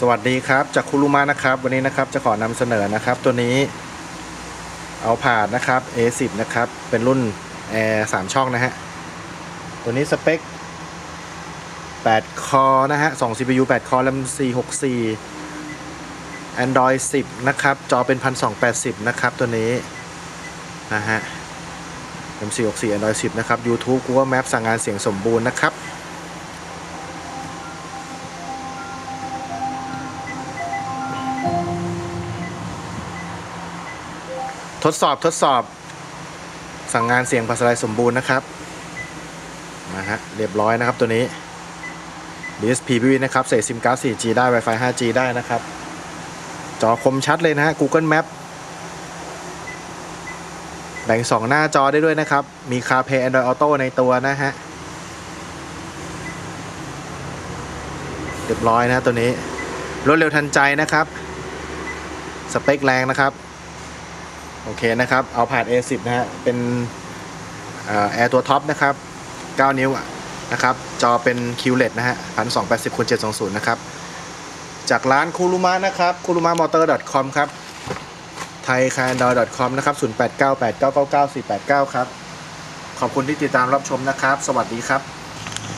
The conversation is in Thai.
สวัสดีครับจากคุรุมะนะครับ วันนี้นะครับจะขอนำเสนอนะครับ ตัวนี้เอาผาดนะครับ A10 นะครับ เป็นรุ่นแอร์สามช่องนะฮะ ตัวนี้สเปค 8 คอนะฮะ 2 CPU 8 คอแรม464 Android 10 นะครับ จอเป็น 1280 นะครับ ตัวนี้ นะฮะแรม464 Android 10 นะครับ YouTube Google Map สั่งงานเสียงสมบูรณ์นะครับ ทดสอบทดสอบ สั่งงานเสียงภาษาไทยสมบูรณ์นะครับนะฮะเรียบร้อยนะครับตัวนี้ DSP พีวินะครับใส่ซิมการ์ด 4G ได้ Wi-Fi 5G ได้นะครับ จอคมชัดเลยนะฮะ Google Map แบ่ง 2 หน้าจอได้ด้วยนะครับ มี CarPlay Android Auto ในตัวนะฮะ เรียบร้อยนะตัวนี้ รวดเร็วทันใจนะครับ สเปคแรงนะครับ โอเคนะครับ เอาผ่าน A10 นะฮะ เป็นแอร์ตัวท็อปนะครับ 9 นิ้วนะครับ จอเป็น QLED นะฮะ1280คูณ720นะครับ จากร้านคูรุมะนะครับคูรุมะมอเตอร์ .com ครับ ไทยคาร์ดอย .com นะครับ0898999489ครับ ขอบคุณที่ติดตามรับชมนะครับ สวัสดีครับ